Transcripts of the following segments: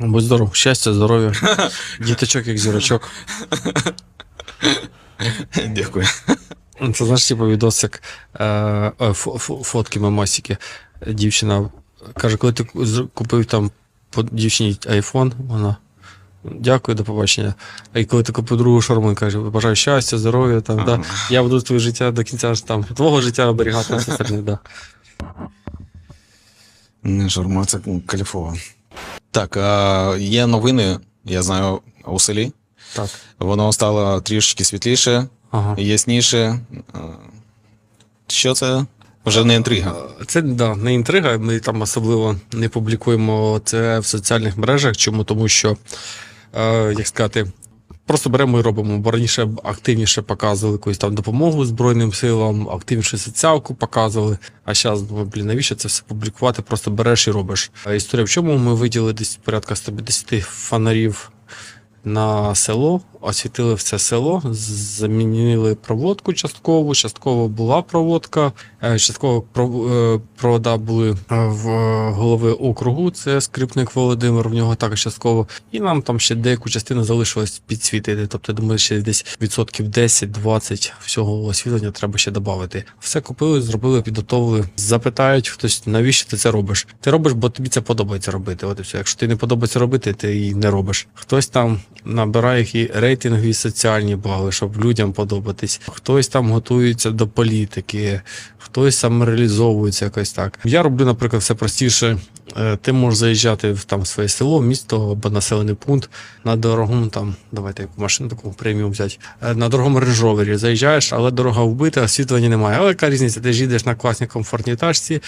Будь здоров, щастя, здоров'я, діточок, як зірочок. Дякую. Це знаєш, типу відос, як е, е, фо- фо- фотки мамасики. Дівчина каже, коли ти купив там по дівчині айфон, вона. Дякую, до побачення. А і коли ти купив другу шарму, каже, бажаю щастя, здоров'я, там, да. я буду твоє життя до кінця там, твого життя оберігати все остальне, да. Не шарма, це каліфова. Так, є новини, я знаю, у селі. Так. Воно стало трішечки світліше, Ага. ясніше. Що це? Вже не інтрига. Це да, не інтрига. Ми там особливо не публікуємо це в соціальних мережах. Чому? Тому що, е, як сказати, просто беремо і робимо. Бо раніше активніше показували якусь там допомогу Збройним силам, активніше соціалку показували. А зараз блін, навіщо це все публікувати? Просто береш і робиш. Історія в чому ми виділили десь порядка 150 фонарів на село, освітили все село, замінили проводку частково, частково була проводка, е, частково е, провода були е, в голови округу, це скрипник Володимир, в нього також частково. І нам там ще деяку частину залишилось підсвітити. Тобто, я думаю, ще десь відсотків 10-20 всього освітлення треба ще додати. Все купили, зробили, підготовили. Запитають хтось, навіщо ти це робиш? Ти робиш, бо тобі це подобається робити. От і все. Якщо ти не подобається робити, ти і не робиш. Хтось там набирає які рейтингові соціальні бали, щоб людям подобатись. Хтось там готується до політики, хтось самореалізовується якось так. Я роблю, наприклад, все простіше. Е, Ти можеш заїжджати в там своє село, місто або населений пункт на дорогому там, давайте яку машину таку преміум взяти. е, На дорогому рейндж-ровері заїжджаєш, але дорога вбита, освітлення немає. Але яка різниця? Ти ж їдеш на класній комфортній тачці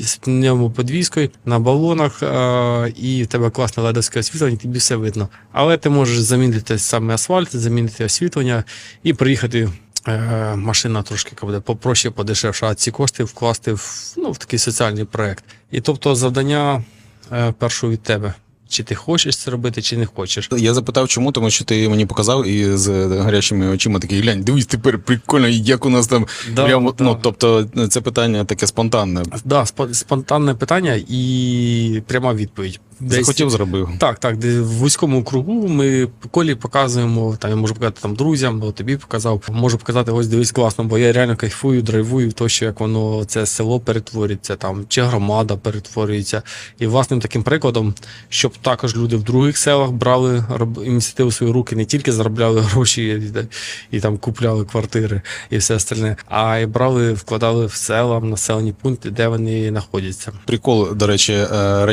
з пневмоподвіскою, на балонах, е, і в тебе класне ледовське освітлення, тобі все видно. Але ти можеш замінити саме асфальт, замінити освітлення і приїхати. е, Машина трошки буде попроще, подешевша, а ці кошти вкласти в, ну, в такий соціальний проект. І тобто завдання е, першого від тебе. Чи ти хочеш це робити, чи не хочеш. Я запитав, чому, тому що ти мені показав і з гарячими очима такий глянь, дивись тепер прикольно, як у нас там. Да, прямо, да. Ну, тобто, це питання таке спонтанне. Да, спо- спонтанне питання і пряма відповідь. Десь- Захотів, зробив. Так, так, де в вузькому кругу ми колі показуємо, там я можу показати там друзям, бо тобі показав, можу показати, ось дивись класно, бо я реально кайфую, драйвую, то, що як воно це село перетворюється, там чи громада перетворюється. І власним таким прикладом, щоб також люди в других селах брали ініціативу в свої руки, не тільки заробляли гроші і, і там купляли квартири і все остальне, а й брали, вкладали в села, в населені пункти, де вони знаходяться. Прикол, до речі, е,